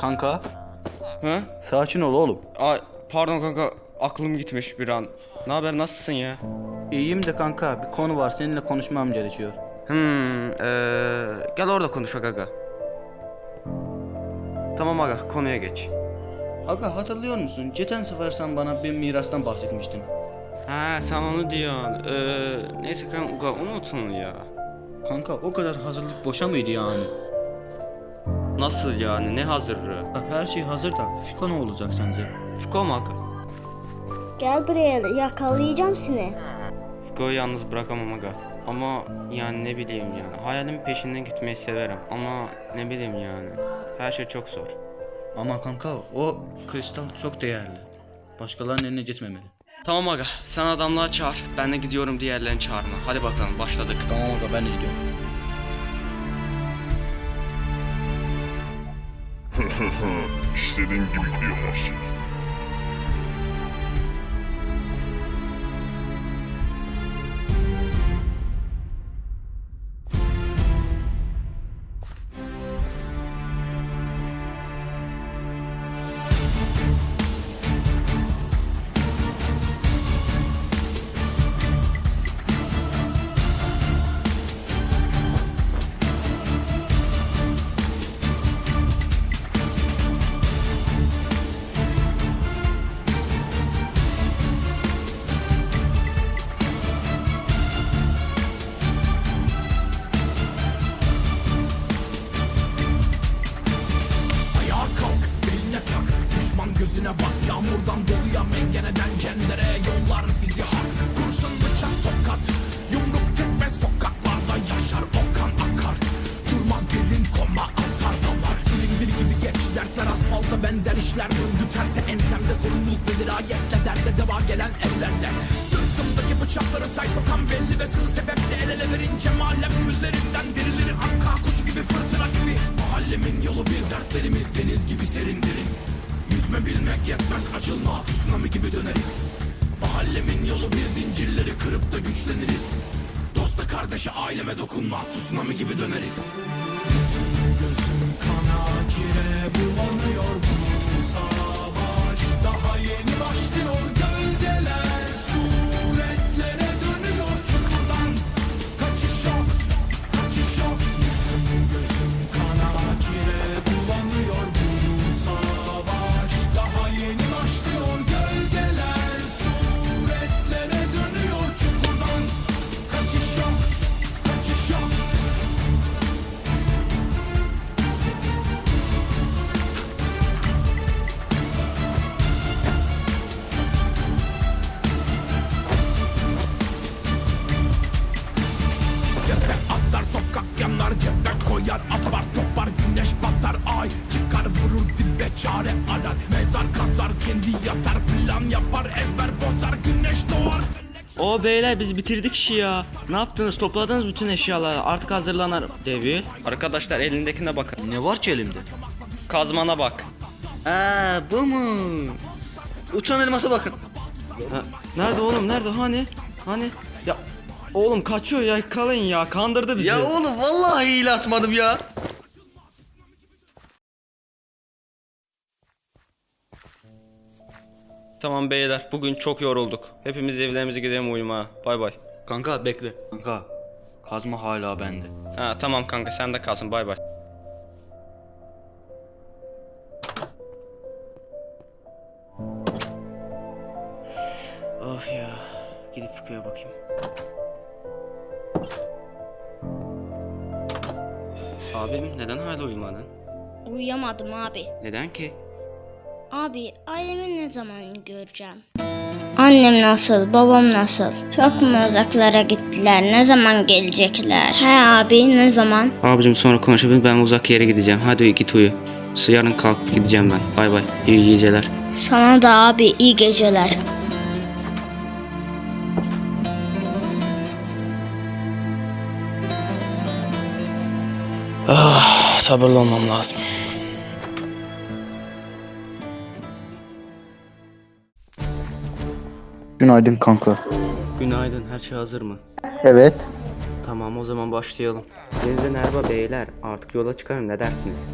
Kanka Ha? sakin ol oğlum. Ay pardon kanka aklım gitmiş bir an. Ne haber nasılsın ya? İyiyim de kanka bir konu var seninle konuşmam gerekiyor. Hmm, ee, gel orada konuşak aga. Tamam aga konuya geç. Aga hatırlıyor musun? Geçen sefer sen bana bir mirastan bahsetmiştin. Ha sen onu diyorsun. Ee, neyse kanka unut onu ya. Kanka o kadar hazırlık boşa mıydı yani? Nasıl yani ne hazırlığı? Her şey hazır da Fiko ne olacak sence? Fiko mu aga? Gel buraya yakalayacağım seni. Fiko'yu yalnız bırakamam aga. Ama yani ne bileyim yani. Hayalimin peşinden gitmeyi severim ama ne bileyim yani. Her şey çok zor. Ama kanka o kristal çok değerli. Başkalarının eline geçmemeli. Tamam aga sen adamlığa çağır. Ben de gidiyorum diğerlerini çağırma. Hadi bakalım başladık. Tamam aga ben de gidiyorum. İstediğin gibi gidiyor her şey. Gözüne bak Yağmurdan doluya mengeneden cendere Yollar bizi hak Kurşun bıçak tokat Yumruk tekme sokaklarda yaşar O kan akar. Durmaz belin koma atar damar. Silindir gibi geç dertler asfalta benzer işler Döndü terse ensemde sorumluluk verir ayetle Derde deva gelen ellerle. Sırtımdaki bıçakları say sokan belli ve sığ sebeple El ele verince malem küllerinden dirilir Anka kuşu gibi fırtına gibi Mahallemin yolu bir dertlerimiz deniz gibi serin bilmek yetmez. Açılma tsunami gibi döneriz. Mahallemin yolu bir zincirleri kırıp da güçleniriz. Dosta kardeşe aileme dokunma tsunami gibi döneriz koyar apar topar güneş batar ay çıkar vurur dibe çare arar mezar kazar kendi yatar plan yapar ezber bozar güneş doğar O beyler biz bitirdik işi ya. Ne yaptınız? Topladınız bütün eşyaları. Artık hazırlanar Devir. Arkadaşlar elindekine bakın. Ne var ki elimde? Kazmana bak. Aa bu mu? Uçan elmasa bakın. Ha, nerede oğlum? Nerede? Hani? Hani? Ya oğlum kaçıyor ya yakalayın ya. Kandırdı bizi. Ya oğlum vallahi hile atmadım ya. Tamam beyler bugün çok yorulduk. Hepimiz evlerimize gidelim uyumaya. Bay bay. Kanka bekle. Kanka kazma hala bende. Ha tamam kanka sen de kalsın bay bay. Of ya. Gidip Fiko'ya bakayım. Abim neden hala uyumadın? Uyuyamadım abi. Neden ki? Abi ailemi ne zaman göreceğim? Annem nasıl, babam nasıl? Çok mu uzaklara gittiler? Ne zaman gelecekler? He abi ne zaman? Abicim sonra konuşabiliriz ben uzak yere gideceğim. Hadi git uyu. Yarın kalkıp gideceğim ben. Bay bay. İyi geceler. Sana da abi iyi geceler. Sabırlı olmam lazım. Günaydın kanka. Günaydın. Her şey hazır mı? Evet. Tamam o zaman başlayalım. Denizden Erba beyler artık yola çıkarım ne dersiniz?